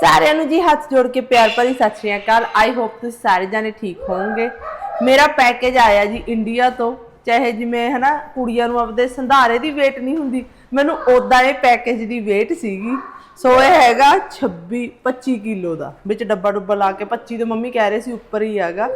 ਸਾਰਿਆਂ ਨੂੰ ਜੀ ਹੱਥ ਜੋੜ ਕੇ ਪਿਆਰ ਭਰੀ ਸਤਿ ਸ਼੍ਰੀ ਅਕਾਲ। ਆਈ ਹੋਪ ਤੁਸੀਂ ਸਾਰੇ ਜਾਣੇ ਠੀਕ ਹੋਵੋਗੇ। ਮੇਰਾ ਪੈਕੇਜ ਆਇਆ ਜੀ ਇੰਡੀਆ ਤੋਂ। ਚਾਹੇ ਜਿਵੇਂ ਹਨਾ ਕੁੜੀਆਂ ਨੂੰ ਆਪਦੇ ਸੰਧਾਰੇ ਦੀ ਵੇਟ ਨਹੀਂ ਹੁੰਦੀ, ਮੈਨੂੰ ਉਦਾਂ ਇਹ ਪੈਕੇਜ ਦੀ ਵੇਟ ਸੀਗੀ। ਸੋ ਇਹ ਹੈਗਾ 26 25 ਕਿਲੋ ਦਾ। ਵਿੱਚ ਡੱਬਾ ਡੁੱਬਾ ਲਾ ਕੇ 25 ਤੇ ਮੰਮੀ ਕਹਿ ਰਹੇ ਸੀ ਉੱਪਰ ਹੀ ਹੈਗਾ।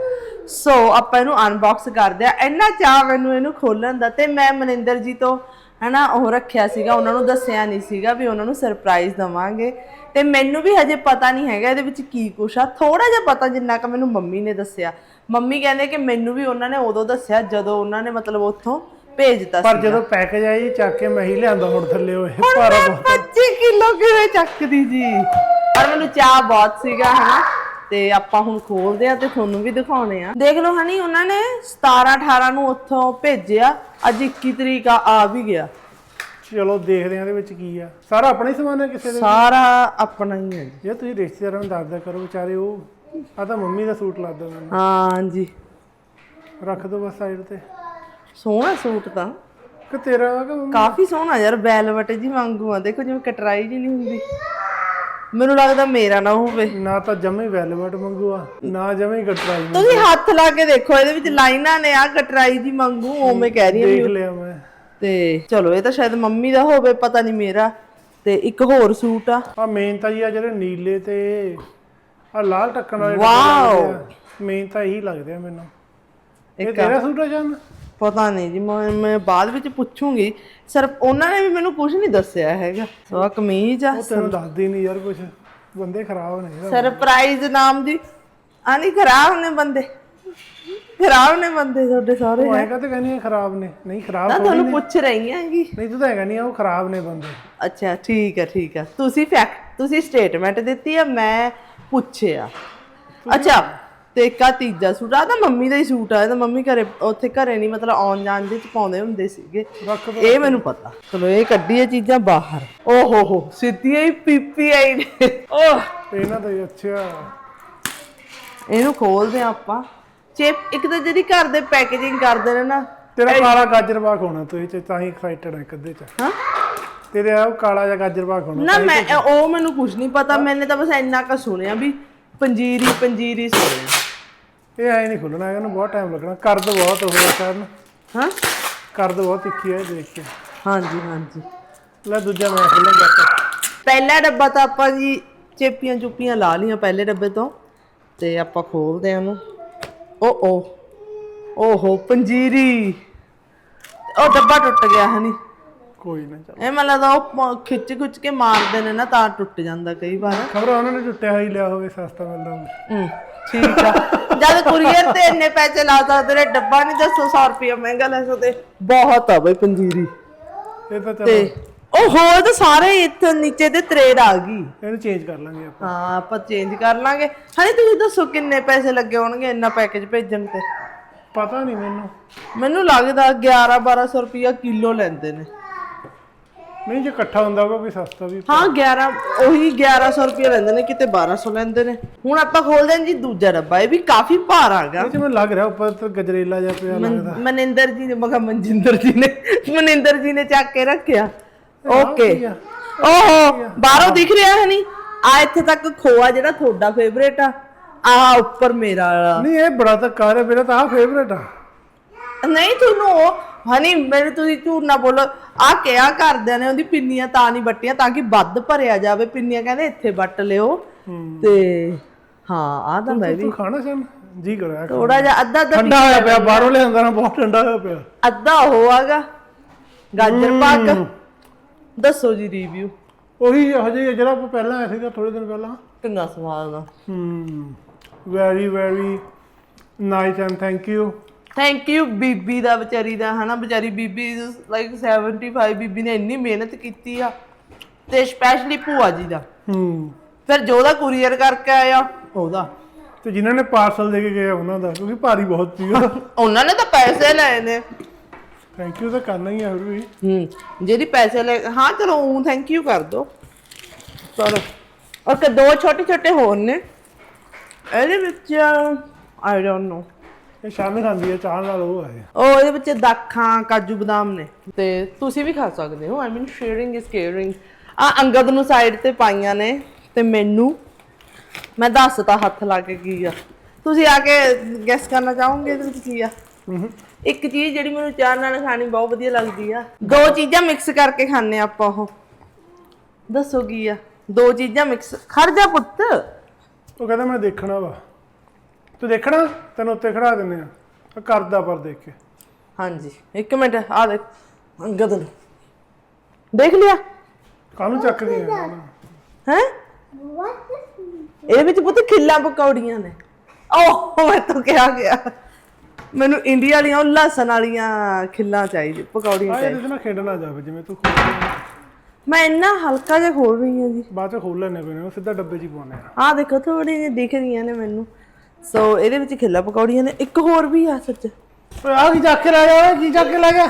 ਸੋ ਆਪਾਂ ਇਹਨੂੰ ਅਨਬਾਕਸ ਕਰਦੇ ਆ ਇੰਨਾ ਚਾਹ ਮੈਨੂੰ ਇਹਨੂੰ ਖੋਲਣ ਦਾ ਤੇ ਮੈਂ ਮਨਿੰਦਰ ਜੀ ਤੋਂ ਹਨਾ ਉਹ ਰੱਖਿਆ ਸੀਗਾ ਉਹਨਾਂ ਨੂੰ ਦੱਸਿਆ ਨਹੀਂ ਸੀਗਾ ਵੀ ਉਹਨਾਂ ਨੂੰ ਸਰਪ੍ਰਾਈਜ਼ ਦਵਾਂਗੇ। ਤੇ ਮੈਨੂੰ ਵੀ ਹਜੇ ਪਤਾ ਨਹੀਂ ਹੈਗਾ ਇਹਦੇ ਵਿੱਚ ਕੀ ਕੁਛ ਆ। ਥੋੜਾ ਜਿਹਾ ਪਤਾ ਜਿੰਨਾ ਕਿ ਮੈਨੂੰ ਮੰਮੀ ਨੇ ਦੱਸਿਆ। ਮੰਮੀ ਕਹਿੰਦੇ ਕਿ ਮੈਨੂੰ ਵੀ ਉਹਨਾਂ ਨੇ ਉਦੋਂ ਦੱਸਿਆ ਜਦੋਂ ਉਹਨਾਂ ਨੇ ਮਤਲਬ ਉੱਥੋਂ ਭੇਜਤਾ ਪਰ ਸੀ ਜਦੋਂ ਪੈਕੇਜ ਆਈ ਚੱਕ ਕੇ ਮੈਂ ਹੀ ਲਿਆਂਦਾ ਹੁਣ ਥੱਲੇ ਉਹ। ਭਾਰਾ ਮੈਂ ਬਹੁਤ। 25 ਕਿਲੋ ਕਿਵੇਂ ਚੱਕਦੀ ਜੀ? ਪਰ ਮੈਨੂੰ ਚਾਹ ਬਹੁਤ ਸੀਗਾ ਹਨਾ। ਤੇ ਆਪਾਂ ਹੁਣ ਖੋਲਦੇ ਆ ਤੇ ਤੁਹਾਨੂੰ ਵੀ ਦਿਖਾਉਣੇ ਆ। ਦੇਖ ਲਓ ਹਨੀ ਉਹਨਾਂ ਨੇ 17 18 ਨੂੰ ਉੱਥੋਂ ਭੇਜਿਆ। ਅੱਜ 21 ਤਰੀਕ ਆ ਆ ਵੀ ਗਿਆ। ਚਲੋ ਦੇਖਦੇ ਆ ਇਹਦੇ ਵਿੱਚ ਕੀ ਆ। ਸਾਰਾ ਆਪਣਾ ਹੀ ਸਮਾਨ ਹੈ ਕਿਸੇ ਦੇ ਸਾਰਾ ਆਪਣਾ ਹੀ ਹੈ ਜੀ। ਜੇ ਤੁਸੀਂ ਰਿਸ਼ਤੇਦਾਰਾਂ ਨੂੰ ਦੱਸਦਾ ਕਰੋ ਵਿਚਾਰੇ ਉਹ ਆ ਤਾਂ ਮੰਮੀ ਦਾ ਸੂਟ ਲਾ ਦੋ ਮੈਨੂੰ ਹਾਂ ਜੀ। ਰੱਖ ਦੋ ਬਸ ਸਾਈਡ ਤੇ। ਸੋਹਣਾ ਸੂਟ ਤਾਂ। ਕਿ ਤੇਰਾ ਆ ਕਿ ਮੰਮੀ? ਕਾਫੀ ਸੋਹਣਾ ਯਾਰ ਵੈਲਵਟ ਜੀ ਵਾਂਗੂ ਆ। ਦੇਖੋ ਜਿਵੇਂ ਕਟਰਾਈ ਜੀ ਨਹੀਂ ਹੁੰਦੀ। ਮੈਨੂੰ ਲੱਗਦਾ ਮੇਰਾ ਨਾ ਹੋਵੇ। ਨਾ ਤਾਂ ਜਮੇ ਵੈਲਵਟ ਮੰਗੂ ਆ ਨਾ ਜਮੇ ਕਟਰਾਈ ਤੁਸੀਂ ਹੱਥ ਲਾ ਕੇ ਦੇਖੋ ਇਹਦੇ ਵਿੱਚ ਲਾਈਨਾਂ ਨੇ ਆ ਕਟਰਾਈ ਜੀ ਵਾਂਗੂ ਉਵੇਂ ਕਹਿ ਰਹੀ ਹਾਂ ਦੇਖ ਲਿਆ ਮੈਂ। ਤੇ ਚਲੋ ਇਹ ਤਾਂ ਸ਼ਾਇਦ ਮੰਮੀ ਦਾ ਹੋਵੇ ਪਤਾ ਨਹੀਂ ਮੇਰਾ। ਤੇ ਇੱਕ ਹੋਰ ਸੂਟ ਆ। ਆ ਮੇਨ ਤਾਂ ਜੀ ਆ ਜਿਹੜੇ ਨੀਲੇ ਤੇ ਆ ਲਾਲ ਟੱਕਣ ਵਾਲੇ ਵਾਓ। ਮੇਨ ਤਾਂ ਇਹੀ ਲੱਗਦੇ ਆ ਮੈਨੂੰ। ਇਹ ਤੇਰਾ ਸੂਟ ਆ ਜਾਨ ਪਤਾ ਨਹੀਂ ਜੀ ਮੈਂ ਮੈਂ ਬਾਅਦ ਵਿੱਚ ਪੁੱਛੂੰਗੀ। ਸਿਰਫ ਉਹਨਾਂ ਨੇ ਵੀ ਮੈਨੂੰ ਕੁਝ ਨਹੀਂ ਦੱਸਿਆ ਹੈਗਾ। ਸੋ ਆਹ ਕਮੀਜ਼ ਆ ਤੈਨੂੰ ਦੱਸਦੀ ਨਹੀਂ ਯਾਰ ਕੁਛ। ਬੰਦੇ ਖਰਾਬ ਨੇ ਸਰਪ੍ਰਾਈਜ਼ ਨਾਮ ਜੀ ਆ ਨਹੀਂ ਖਰਾਬ ਨੇ ਬੰਦੇ। ਖਰਾਬ ਨੇ ਬੰਦੇ ਤੁਹਾਡੇ ਸਾਰੇ ਉਹ ਐਂ ਤੇ ਕਹਿੰਦੀ ਆ ਖਰਾਬ ਨੇ। ਨਹੀਂ ਖਰਾਬ ਥੋੜ੍ਹੀ ਤੁਹਾਨੂੰ ਪੁੱਛ ਰਹੀ ਹਾਂ ਜੀ। ਨਹੀਂ ਤੂੰ ਤਾਂ ਹੈਗਾ ਨਹੀਂ ਉਹ ਖਰਾਬ ਨੇ ਬੰਦੇ। ਅੱਛਾ ਠੀਕ ਹੈ ਠੀਕ ਹੈ ਤੁਸੀਂ ਫੈਕਟ ਤੁਸੀਂ ਸਟੇਟਮੈਂਟ ਦਿੱਤੀ ਆ ਮੈਂ ਪੁੱਛਿਆ। ਅੱਛਾ ਤੇ ਇੱਕ ਆ ਤੀਜਾ ਸੂਟ ਆ ਤਾਂ ਮੰਮੀ ਦਾ ਹੀ ਸੂਟ ਆ ਇਹ ਤਾਂ ਮੰਮੀ ਘਰੇ ਉੱਥੇ ਘਰੇ ਨਹੀਂ ਮਤਲਬ ਆਉਣ ਜਾਣ ਦੇ ਚ ਪਾਉਂਦੇ ਹੁੰਦੇ ਸੀਗੇ। ਇਹ ਮੈਨੂੰ ਪਤਾ। ਚਲੋ ਇਹ ਕੱਢੀ ਇਹ ਚੀਜ਼ਾਂ ਬਾਹਰ। ਓ ਹੋ ਹੋ ਸਿੱਧੀਆਂ ਹੀ ਪੀਪੀ ਆਈ ਨੇ। ਓਹ। ਇਹਨਾਂ ਦਾ ਹੀ ਅੱਛਾ। ਇਹਨੂੰ ਖੋਲਦੇ ਆ ਆਪਾਂ। ਚਿਪ ਇੱਕ ਤਾਂ ਜਿਹੜੀ ਘਰ ਦੇ ਪੈਕੇਜਿੰਗ ਕਰਦੇ ਨੇ ਨਾ। ਤੇਰਾ ਕਾਲਾ ਗਾਜਰ ਬਾਗ ਹੋਣਾ ਤੂੰ ਇਹ ਚ ਤਾਂ ਹੀ ਐਕਸਾਈਟਡ ਹੈ ਕਦੇ ਚ। ਹਾਂ? ਤੇਰੇ ਆ ਉਹ ਕਾਲਾ ਜਿਹਾ ਗਾਜਰ ਬਾਗ ਹੋਣਾ ਨਾ ਮੈਂ ਉਹ ਮੈਨੂੰ ਕੁਝ ਨਹੀਂ ਪਤਾ ਮੈਨੇ ਤਾਂ ਬਸ ਇੰਨਾ ਕੁ ਸੁਣਿਆ ਵੀ ਪੰਜੀਰੀ ਪੰਜੀਰੀ ਸੁਣਿਆ। ਇਹ ਐ ਨਹੀਂ ਖੁੱਲਣਾ ਇਹਨੂੰ ਬਹੁਤ ਟਾਈਮ ਲੱਗਣਾ। ਕਰਦ ਬਹੁਤ ਹੋਇਆ ਕਰਨ। ਹਾਂ? ਕਰਦ ਬਹੁਤ ਤਿੱਖੀ ਹੈ ਦੇਖ ਕੇ। ਹਾਂਜੀ ਹਾਂਜੀ। ਲੈ ਦੂਜਾ ਮੈਂ ਖੋਲਾਂ ਜੱਟ ਪਹਿਲਾ ਡੱਬਾ ਤਾਂ ਆਪਾਂ ਜੀ ਚੇਪੀਆਂ ਚੁੱਪੀਆਂ ਲਾ ਲੀਆਂ ਪਹਿਲੇ ਡੱਬੇ ਤੋਂ ਤੇ ਆਪਾਂ ਖੋਲਦੇ ਆ ਉਹਨੂੰ ਓ ਓ ਓਹੋ ਪੰਜੀਰੀ। ਉਹ ਡੱਬਾ ਟੁੱਟ ਗਿਆ ਹਨੀ ਕੋਈ ਨਾ ਚੱਲ। ਇਹ ਲੱਗਦਾ ਉਹ ਪ- ਖਿੱਚ ਖਿੱਚ ਕੇ ਮਾਰਦੇ ਨੇ ਨਾ ਤਾਂ ਟੁੱਟ ਜਾਂਦਾ ਕਈ ਵਾਰ। ਖਬਰ ਉਹਨਾਂ ਨੇ ਟੁੱਟਿਆ ਹੋਈ ਲਿਆ ਹੋਵੇ ਸਸਤਾ ਮਿਲਦਾ ਹੋਵੇ। ਹੂੰ। ਠੀਕ ਆ। ਜਦ ਕੁਰੀਅਰ ਤੇ ਇੰਨੇ ਪੈਸੇ ਲਾ ਸਕਦੇ ਨੇ ਡੱਬਾ ਨਹੀਂ ਦੱਸੋ 100 ਰੁਪਏ ਮਹਿੰਗਾ ਲੈ ਸਕਦੇ। ਬਹੁਤ ਆ ਬਈ ਪੰਜੀਰੀ। ਇਹ ਤਾਂ ਚੱਲ। ਤੇ ਉਹ ਹੋਰ ਤਾਂ ਸਾਰੇ ਇੱਥੇ ਨੀਚੇ ਤੇ ਤਰੇੜ ਆ ਗਈ। ਇਹਨੂੰ ਚੇਂਜ ਕਰ ਲਾਂਗੇ ਆਪਾਂ। ਹਾਂ ਆਪਾਂ ਚੇਂਜ ਕਰ ਲਾਂਗੇ। ਹਣੀ ਤੁਸੀਂ ਦੱਸੋ ਕਿੰਨੇ ਪੈਸੇ ਲੱਗੇ ਹੋਣਗੇ ਇੰਨਾ ਪੈਕੇਜ ਭੇਜਣ ਤੇ? ਪਤਾ ਨਹੀਂ ਮੈਨੂੰ। ਮੈਨੂੰ ਲੱਗਦਾ 11 1200 ਰੁਪਇਆ ਕਿਲੋ ਲੈਂਦੇ ਨੇ। ਨਹੀਂ ਜੇ ਇਕੱਠਾ ਹੁੰਦਾ ਹੋਗਾ ਕੋਈ ਸਸਤਾ ਵੀ ਹਾਂ 11 ਉਹੀ 1100 ਰੁਪਇਆ ਲੈਂਦੇ ਨੇ ਕਿਤੇ 1200 ਲੈਂਦੇ ਨੇ। ਹੁਣ ਆਪਾਂ ਖੋਲਦੇ ਹਾਂ ਜੀ ਦੂਜਾ ਡੱਬਾ ਇਹ ਵੀ ਕਾਫੀ ਭਾਰ ਆਗਾ ਇਹ ਮੈਨੂੰ ਲੱਗ ਰਿਹਾ ਉੱਪਰ ਤੇ ਗਜਰੇਲਾ ਜਿਹਾ ਪਿਆ ਲੱਗਦਾ। ਮਨਿੰਦਰ ਜੀ ਨੇ ਮਗਾ ਮਨਜਿੰਦਰ ਜੀ ਨੇ ਮਨਿੰਦਰ ਜੀ ਨੇ ਚੱਕ ਕੇ ਰੱਖਿਆ। ਓਕੇ ਕੀ ਆ? ਓਹੋ ਬਾਹਰੋਂ ਦਿਖ ਰਿਹਾ ਹੈ ਨਹੀਂ ਆ ਇੱਥੇ ਤੱਕ ਖੋਆ ਜਿਹੜਾ ਤੁਹਾਡਾ ਫੇਵਰੇਟ ਆ। ਆ ਉੱਪਰ ਮੇਰਾ ਵਾਲਾ। ਨਹੀਂ ਇਹ ਬੜਾ ਤਾਂ ਕਾਰ ਹੈ ਮੇਰਾ ਤਾਂ ਆ ਫੇਵਰੇਟ ਆ। ਨਹੀਂ ਤੁਹਾਨੂੰ ਉਹ ਹਨੀ ਮੈਨੂੰ ਤੁਸੀਂ ਝੂਠ ਨਾ ਬੋਲੋ। ਆ ਕਿਹਾ ਕਰਦਿਆਂ ਨੇ ਉਹਦੀ ਪਿੰਨੀਆਂ ਤਾਂ ਨਹੀਂ ਵੱਟੀਆਂ ਤਾਂ ਕਿ ਵੱਧ ਭਰਿਆ ਜਾਵੇ। ਪਿੰਨੀਆਂ ਕਹਿੰਦੇ ਇੱਥੇ ਵੱਟ ਲਿਓ। ਤੇ ਹਾਂ ਆ ਤਾਂ ਮੈਂ ਵੀ ਤੂੰ ਖਾਣਾ ਸਨ ਜੀ ਕਰਿਆ ਥੋੜਾ ਜਿਹਾ ਅੱਧਾ ਅੱਧਾ ਠੰਡਾ ਹੋਇਆ ਪਿਆ ਬਾਹਰੋਂ ਲਿਆਂਦਾ ਨਾ ਬਹੁਤ ਠੰਡਾ ਹੋਇਆ ਪਿਆ। ਅੱਧਾ ਉਹ ਆਗਾ। ਗਾਜਰ ਪਾਕ ਦੱਸੋ ਜੀ ਰਿਵਿਊ ਉਹੀ ਹਜੇ ਜਿਹੜਾ ਆਪਾਂ ਪਹਿਲਾਂ ਆਇਆ ਸੀਗਾ ਥੋੜੇ ਦਿਨ ਪਹਿਲਾਂ। ਕਿੰਨਾ ਸਵਾਦ ਆ। ਹਮ very very nice and thank you thank you ਬੀਬੀ ਦਾ ਵਿਚਾਰੀ ਦਾ ਹਨਾ? ਵਿਚਾਰੀ ਬੀਬੀ ਲਾਈਕ 75 ਬੀਬੀ ਨੇ ਇੰਨੀ ਮਿਹਨਤ ਕੀਤੀ ਆ ਤੇ ਸਪੈਸ਼ਲੀ ਭੂਆ ਜੀ ਦਾ। ਹਮ ਫਿਰ ਜੋ ਦਾ ਕੁਰੀਅਰ ਕਰਕੇ ਆਇਆ। ਉਹਦਾ। ਤੇ ਜਿਨ੍ਹਾਂ ਨੇ ਪਾਰਸਲ ਦੇ ਕੇ ਗਏ ਉਹਨਾਂ ਦਾ। ਕਿਉਂਕਿ ਭਾਰੀ ਬਹੁਤ ਸੀਗਾ ਉਹਨਾਂ ਨੇ ਤਾਂ ਪੈਸੇ ਲਏ ਨੇ। ਥੈਂਕ ਯੂ ਤਾਂ ਕਰਨਾ ਹੀ ਆ ਫਿਰ ਵੀ। ਹੂੰ। ਜਿਹੜੀ ਪੈਸੇ ਲੈ ਹਾਂ ਚਲੋ ਉਹ ਥੈਂਕ ਯੂ ਕਰ ਦੋ। ਚਲੋ। ਔਰ ਦੋ ਛੋਟੇ ਛੋਟੇ ਹੋਰ ਨੇ। ਇਹਦੇ ਵਿੱਚ ਆਈ ਡੋਨਟ ਨੋ ਇਹ ਸ਼ਾਮੇ ਖਾਂਦੀ ਹੈ ਚਾਹ ਨਾਲ ਉਹ ਆਏ ਉਹ ਇਹਦੇ ਵਿੱਚ ਦਾਖਾਂ ਕਾਜੂ ਬਦਾਮ ਨੇ। ਤੇ ਤੁਸੀਂ ਵੀ ਖਾ ਸਕਦੇ ਹੋ। I mean sharing is caring ਆ ਅੰਗਦ ਨੂੰ ਸਾਈਡ ਤੇ ਪਾਈਆਂ ਨੇ ਤੇ ਮੈਨੂੰ। ਮੈਂ ਦੱਸਤਾ ਹੱਥ ਲਾ ਕੇ ਕੀ ਆ। ਤੁਸੀਂ ਆ ਕੇ ਗੈਸ ਕਰਨਾ ਚਾਹੋਗੇ ਇਹਦੇ ਵਿੱਚ ਕੀ ਆ? ਇੱਕ ਚੀਜ਼ ਜਿਹੜੀ ਮੈਨੂੰ ਚਾਹ ਨਾਲ ਖਾਣੀ ਬਹੁਤ ਵਧੀਆ ਲੱਗਦੀ ਆ। ਦੋ ਚੀਜ਼ਾਂ ਮਿਕਸ ਕਰਕੇ ਆ ਆਪਾਂ ਉਹ। ਦੱਸੋ ਕੀ ਆ? ਦੋ ਚੀਜ਼ਾਂ ਮਿਕਸ ਖੜ ਜਾ ਪੁੱਤ। ਉਹ ਕਹਿੰਦਾ ਮੈਂ ਦੇਖਣਾ ਵਾ। ਤੂੰ ਦੇਖਣਾ? ਤੈਨੂੰ ਉੱਤੇ ਖੜਾ ਦਿੰਨੇ ਆ। ਕਰਦਾ ਪਰ ਦੇਖ ਕੇ। ਹਾਂਜੀ। ਇੱਕ ਮਿੰਟ ਆ ਦੇਖ। ਅੰਗਦ ਨੂੰ। ਦੇਖ ਲਿਆ। ਕਾਹਨੂੰ ਚੱਕਦੀ ਆ? ਹੈ? ਇਹਦੇ ਵਿੱਚ ਪੁੱਤ ਖਿੱਲਾਂ ਪਕੌੜੀਆਂ ਨੇ। ਓਹ ਮੈਂ ਤਾਂ ਕਿਹਾ ਗਿਆ। ਮੈਨੂੰ ਇੰਡੀਆ ਵਾਲੀਆਂ ਉਹ ਲਸਣ ਵਾਲੀਆਂ ਖਿੱਲਾਂ ਚਾਹੀਦੀ ਪਕੌੜੀਆਂ ਆ ਚਾਹੀਦੀ ਇਹਦੇ ਨਾਲ ਖੇਡਣਾ ਜਾਵੇ ਜਿਵੇਂ ਤੂੰ ਖੋਲ ਰਹੀ ਆ। ਮੈਂ ਇੰਨਾ ਹਲਕਾ ਜਿਹਾ ਖੋਲ ਰਹੀ ਹਾਂ ਜੀ। ਬਾਅਦ ਚ ਖੋਲ ਲੈਣੇ ਉਹ ਸਿੱਧਾ ਡੱਬੇ 'ਚ ਹੀ ਪਾਉਣੇ ਆ। ਆਹ ਦੇਖੋ ਥੋੜੀ ਜਿਹੀ ਦਿਖ ਰਹੀਆਂ ਨੇ ਮੈਨੂੰ। ਸੋ ਇਹਦੇ ਵਿੱਚ ਖਿੱਲਾਂ ਪਕੌੜੀਆਂ ਨੇ। ਇੱਕ ਹੋਰ ਵੀ ਆ ਸੱਚ। ਓਏ ਆ ਕੀ ਚੱਕ ਕੇ ਲੈ ਗਿਆ ਓਏ ਕੀ ਚੱਕ ਕੇ ਲੈ ਗਿਆ?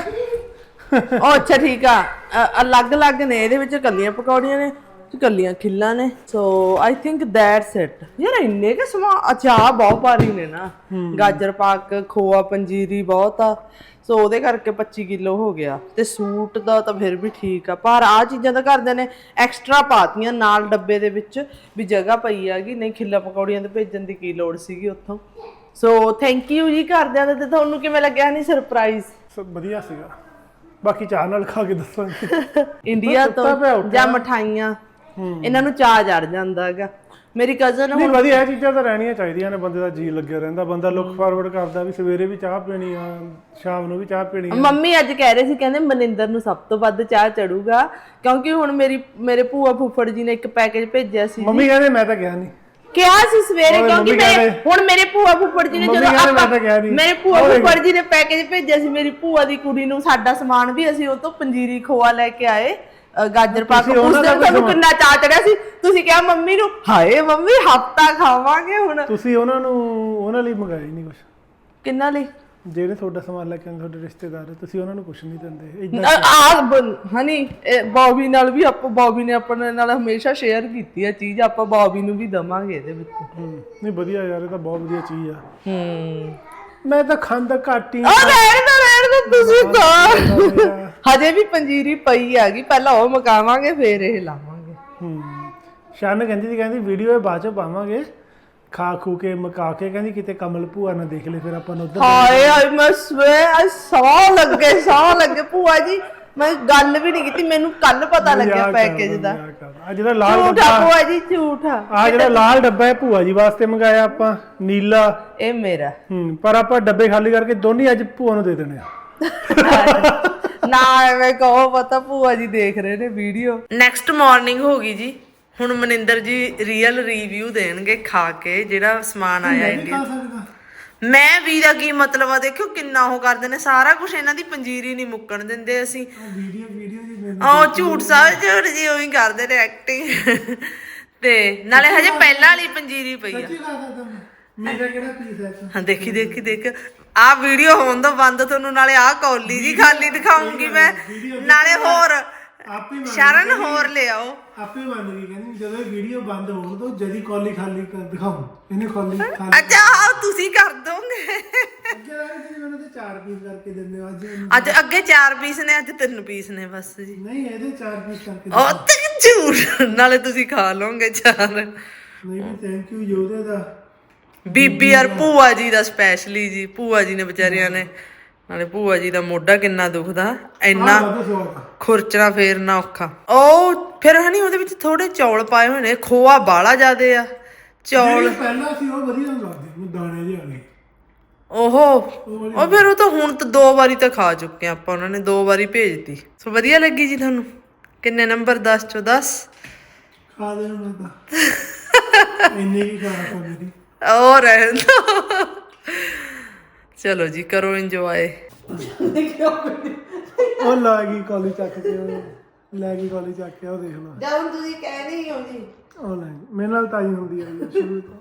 ਉਹ ਅੱਛਾ ਠੀਕ ਆ। ਅ- ਅਲੱਗ-ਅਲੱਗ ਨੇ। ਇਹਦੇ ਵਿੱਚ ਕੱਲੀਆਂ ਪਕੌੜੀਆਂ ਨੇ। ਕੱਲੀਆਂ ਖਿੱਲਾਂ ਨੇ so I think that's it ਯਾਰ ਇੰਨੇ ਕਿ ਸਮਾ ਆਹ ਬਹੁਤ ਭਾਰੀ ਨੇ ਨਾ। ਗਾਜਰ ਪਾਕ ਖੋਆ ਪੰਜੀਰੀ ਬਹੁਤ ਆ। ਸੋ ਉਹਦੇ ਕਰਕੇ 25 ਕਿਲੋ ਹੋ ਗਿਆ। ਤੇ ਸੂਟ ਦਾ ਤਾਂ ਫਿਰ ਵੀ ਠੀਕ ਆ। ਪਰ ਆ ਚੀਜ਼ਾਂ ਤਾਂ ਘਰਦਿਆਂ ਨੇ ਐਕਸਟਰਾ ਪਾਤੀਆਂ ਨਾਲ ਡੱਬੇ ਦੇ ਵਿੱਚ ਵੀ ਜਗ੍ਹਾ ਪਈ ਆਗੀ ਨਹੀਂ ਖਿੱਲਾ ਪਕੌੜੀਆਂ ਤੇ ਭੇਜਣ ਦੀ ਕੀ ਲੋੜ ਸੀਗੀ ਉੱਥੋਂ। ਸੋ ਥੈਂਕ ਯੂ ਜੀ ਘਰਦਿਆਂ ਦਾ ਤੇ ਤੁਹਾਨੂੰ ਕਿਵੇਂ ਲੱਗਿਆ ਨਹੀਂ ਸਰਪ੍ਰਾਈਜ਼ ਸਭ ਵਧੀਆ ਸੀਗਾ। ਬਾਕੀ ਚਾਹ ਨਾਲ ਖਾ ਕੇ ਦੱਸਾਂਗੇ ਇੰਡੀਆ ਤੋਂ। ਜਾਂ ਮਠਾਈਆਂ। ਇਹਨਾਂ ਨੂੰ ਚਾਹ ਚੜ ਜਾਂਦਾ ਹੈਗਾ। ਮੇਰੀ ਕਜ਼ਨ ਨਹੀਂ ਵਧੀਆ ਇਹ ਚੀਜ਼ਾਂ ਤਾਂ ਰਹਿਣੀਆਂ ਚਾਹੀਦੀਆਂ ਨੇ ਬੰਦੇ ਦਾ ਜੀ ਲੱਗਿਆ ਰਹਿੰਦਾ ਬੰਦਾ ਲੁੱਕ ਫਾਰਵਰਡ ਕਰਦਾ ਵੀ ਸਵੇਰੇ ਵੀ ਚਾਹ ਪੀਣੀ ਆ ਸ਼ਾਮ ਨੂੰ ਵੀ ਚਾਹ ਪੀਣੀ ਆ। ਮੰਮੀ ਅੱਜ ਕਹਿ ਰਹੇ ਸੀ ਕਹਿੰਦੇ ਮਨਿੰਦਰ ਨੂੰ ਸਭ ਤੋਂ ਵੱਧ ਚਾਹ ਚੜੂਗਾ ਕਿਉਂਕਿ ਹੁਣ ਮੇਰੀ ਮੇਰੇ ਭੂਆ ਫੁੱਫੜ ਜੀ ਨੇ ਇੱਕ ਪੈਕੇਜ ਭੇਜਿਆ ਸੀ ਮੰਮੀ ਕਹਿੰਦੇ ਮੈਂ ਤਾਂ ਗਿਆ ਨਹੀਂ ਕਿਹਾ ਸੀ ਸਵੇਰੇ ਕਿਉਂਕਿ ਕਹਿੰਦੇ- ਹੁਣ ਮੇਰੇ ਭੂਆ ਫੁੱਫੜ ਜੀ ਨੇ ਜਦੋਂ ਮੈਂ ਆਪਾਂ। ਮੇਰੇ ਭੂਆ। ਫੁੱਫੜ ਜੀ ਨੇ ਪੈਕੇਜ ਭੇਜਿਆ ਸੀ ਮੇਰੀ ਭੂਆ ਦੀ ਕੁੜੀ ਨੂੰ ਸਾਡਾ ਸਮਾਨ ਵੀ ਅਸੀਂ ਉਹ ਤੋਂ ਪੰਜੀਰੀ ਖੋਆ ਲੈ ਕੇ ਆਏ। ਅ, ਗਾਜਰ ਪਾਕ ਤੁਸੀਂ ਉਸ ਉਹਨਾਂ ਦਾ ਦਿਨ ਵੀ ਤੁਹਾਨੂੰ ਸਮਾਨ- ਕਿੰਨਾ ਚਾਹ ਚੜਿਆ ਸੀ? ਤੁਸੀਂ ਕਿਹਾ ਮੰਮੀ ਨੂੰ ਹਾਏ ਮੰਮੀ ਹਫਤਾ ਖਾਵਾਂਗੇ ਹੁਣ। ਤੁਸੀਂ ਉਹਨਾਂ ਨੂੰ ਉਹਨਾਂ ਲਈ ਮੰਗਾਇਆ ਹੀ ਨਹੀਂ ਕੁਝ ਕਿੰਨਾ ਲਈ? ਜਿਹੜੇ ਤੁਹਾਡਾ ਸਮਾਨ ਲੈ ਕੇ ਆਉਂਦੇ ਤੁਹਾਡੇ ਰਿਸ਼ਤੇਦਾਰ ਤੁਸੀਂ ਉਹਨਾਂ ਨੂੰ ਕੁਝ ਨਹੀਂ ਦਿੰਦੇ। ਏਦਾਂ ਆ। ਹਨੀ ਬੌਬੀ ਨਾਲ ਵੀ ਆਪਾਂ ਬੌਬੀ ਨੇ ਆਪਣੇ ਨਾਲ ਹਮੇਸ਼ਾ ਸ਼ੇਅਰ ਕੀਤੀ ਹੈ ਚੀਜ਼ ਆਪਾਂ ਬੌਬੀ ਨੂੰ ਵੀ ਦਵਾਂਗੇ ਇਹਦੇ ਵਿੱਚ। ਨਹੀਂ ਵਧੀਆ ਯਾਰ ਇਹ ਤਾਂ ਬਹੁਤ ਵਧੀਆ ਚੀਜ਼ ਆ। ਹੂੰ। ਮੈਂ ਤਾਂ ਖਾਂਦਾ ਘੱਟ ਹੀ ਆ ਰਹਿਣ ਦੋ ਰਹਿਣ ਦੋ ਤੁਸੀਂ ਤਾਂ ਹਜੇ ਵੀ ਪੰਜੀਰੀ ਪਈ ਹੈਗੀ ਪਹਿਲਾਂ ਉਹ ਮਕਾਵਾਂਗੇ ਫੇਰ ਇਹ ਲਾਵਾਂਗੇ। ਹੂੰ ਸ਼ਾਨ ਕਹਿੰਦੀ ਸੀ ਕਹਿੰਦੀ ਵੀਡੀਓ ਇਹ ਬਾਅਦ ਚ ਪਾਵਾਂਗੇ। ਖਾ ਖੂ ਕੇ ਮਕਾ ਕੇ ਕਹਿੰਦੀ ਕਿਤੇ ਕਮਲ ਭੂਆ ਨਾ ਦੇਖ ਲੈ ਫਿਰ ਆਪਾਂ ਨੂੰ ਉਧਰ ਹਾਏ ਹਾਏ ਮੈਂ ਸਵੇ ਸਾਹ ਲੱਗੇ ਸਾਹ ਲੱਗੇ ਭੂਆ ਜੀ ਮੈਂ ਗੱਲ ਵੀ ਨਹੀਂ ਕੀਤੀ ਮੈਨੂੰ ਕੱਲ ਪਤਾ ਲੱਗਿਆ ਪੈਕੇਜ ਦਾ। ਆ। ਜਿਹੜਾ ਲਾਲ ਝੂਠਾ ਡੱਬਾ। ਭੂਆ ਜੀ ਝੂਠਾ ਆ। ਜਿਹੜਾ ਲਾਲ ਡੱਬਾ ਹੈ ਭੂਆ ਜੀ ਵਾਸਤੇ ਮੰਗਾਇਆ ਆਪਾਂ ਨੀਲਾ। ਇਹ ਮੇਰਾ। ਹੂੰ ਪਰ ਆਪਾਂ ਡੱਬੇ ਖਾਲੀ ਕਰਕੇ ਦੋਨੇ ਅੱਜ ਭੂਆ ਨੂੰ ਦੇ ਦੇਣੇ ਆ। ਨਾ ਐਵੇਂ ਕਹੋ ਪਤਾ ਭੂਆ ਜੀ ਦੇਖ ਰਹੇ ਨੇ ਵੀਡੀਓ। ਨੈਕਸਟ ਮਾਰਨਿੰਗ ਹੋ ਗਈ ਜੀ। ਹੁਣ ਮਨਿੰਦਰ ਜੀ ਰੀਅਲ ਰਿਵਿਊ ਦੇਣਗੇ ਖਾ ਕੇ ਜਿਹੜਾ ਸਮਾਨ ਆਇਆ ਇੰਡੀਆ ਮੈਂ ਵੀ ਦਾ ਕੀ ਮਤਲਬ ਆ ਦੇਖਿਓ ਕਿੰਨਾ ਉਹ ਕਰਦੇ ਨੇ ਸਾਰਾ ਕੁਝ ਇਹਨਾਂ ਦੀ ਪੰਜੀਰੀ ਨਹੀਂ ਮੁੱਕਣ ਦਿੰਦੇ ਅਸੀਂ। ਵੀਡੀਓ ਵੀਡੀਓ ਜੀ ਉਹ ਝੂਠ ਸਾਹਿਬ ਝੂਠ ਜੀ ਉਹੀ ਕਰਦੇ ਨੇ ਐਕਟਿੰਗ ਤੇ ਨਾਲੇ ਹਜੇ ਪਹਿਲਾਂ ਵਾਲੀ ਪੰਜੀਰੀ ਪਈ ਆ। ਮੇਰਾ ਕਿਹੜਾ ਪੀਸ ਹੈ ਹਾਂ ਦੇਖੀ ਦੇਖੀ ਦੇਖ। ਆ ਵੀਡੀਓ ਹੋਣ ਤੋਂ ਬੰਦ ਤੁਹਾਨੂੰ ਨਾਲੇ ਆ ਕੌਲੀ ਜੀ ਖਾਲੀ ਦਿਖਾਉਂਗੀ ਮੈਂ। ਨਾਲੇ ਹੋਰ ਆਪੇ ਮੰਨ ਸ਼ਰਨ ਹੋਰ ਲਿਆਓ। ਆਪੇ ਮੰਨ ਗਈ ਕਹਿੰਦੀ ਜਦੋਂ ਇਹ ਵੀਡੀਓ ਬੰਦ ਹੋਣ ਤੋਂ ਜਦੀ ਕਾਲੀ ਖਾਲੀ ਕਰ ਦਿਖਾਉਂ ਇਹਨੇ ਕਾਲੀ ਖਾਲੀ ਅੱਛਾ ਆਹ ਤੁਸੀਂ ਕਰ ਦੋਗੇ। ਅੱਗੇ ਆ ਕੇ ਮੈਨੂੰ ਤੇ ਚਾਰ ਪੀਸ ਕਰਕੇ ਦਿੰਦੇ ਹੋ ਅੱਜ ਮੈਨੂੰ- ਅੱਜ ਅੱਗੇ 4 ਪੀਸ ਨੇ ਅੱਜ 3 ਪੀਸ ਨੇ ਬਸ ਜੀ। ਨਹੀਂ ਇਹਦੇ ਚਾਰ ਪੀਸ ਕਰਕੇ ਉਹ ਤੇ ਝੂਠ ਨਾਲੇ ਤੁਸੀਂ ਖਾ ਲਓਗੇ ਚਾਰ। ਨਹੀਂ ਵੀ ਥੈਂਕ ਯੂ ਯੋਦੇ ਦਾ। ਬੀਬੀ ਔਰ ਭੂਆ ਜੀ ਦਾ ਸਪੈਸ਼ਲੀ ਜੀ ਭੂਆ ਜੀ ਨੇ ਵਿਚਾਰਿਆਂ ਨੇ। ਨਾਲੇ ਭੂਆ ਜੀ ਦਾ ਮੋਢਾ ਕਿੰਨਾ ਦੁਖਦਾ ਇੰਨਾ ਖੁਰਚਣਾ ਫੇਰਨਾ ਔਖਾ। ਉਹ ਫਿਰ ਹਨੀ ਉਹਦੇ ਵਿੱਚ ਥੋੜੇ ਚੌਲ ਪਾਏ ਹੋਏ ਨੇ ਖੋਆ ਬਾਲਾ ਜ਼ਿਆਦੇ ਆ ਚੌਲ। ਜਿਹੜੇ ਪਹਿਲਾਂ ਸੀ ਉਹ ਵਧੀਆ ਲੱਗਦੇ ਮੈਨੂੰ ਦਾਣੇ ਜਿਹੇ ਵਾਲੇ ਓਹੋ ਉਹ ਫਿਰ ਉਹ ਤਾਂ ਹੁਣ ਤਾਂ ਦੋ ਵਾਰੀ ਤਾਂ ਖਾ ਚੁੱਕੇ ਆ ਆਪਾਂ ਉਹਨਾਂ ਨੇ ਦੋ ਵਾਰੀ ਭੇਜਤੀ। ਸੋ ਵਧੀਆ ਲੱਗੀ ਜੀ ਤੁਹਾਨੂੰ? ਕਿੰਨੇ ਨੰਬਰ 10 ਚੋਂ 10 ਖਾ ਦੇ ਮੈਂ ਤਾਂ। ਇੰਨੇ ਕੀ ਖਾ ਮੇਰੀ। ਉਹ ਰਹਿਣ ਦੋ। ਚਲੋ ਜੀ ਕਰੋ ਇੰਜੋਏ ਉਹ ਲੈ ਗਈ ਕਾਲੀ ਚੱਕ ਕੇ ਉਹ ਲੈ ਕਾਲੀ ਚੱਕ ਕੇ ਉਹ ਦੇਖ ਲਾ। ਜਦੋਂ ਤੁਸੀਂ ਕਹਿ ਨਹੀਂ ਆਉਂਦੀ ਉਹ ਲੈ ਮੇਰੇ ਨਾਲ ਤਾਈ ਹੁੰਦੀ ਆ ਸ਼ੁਰੂ ਤੋਂ।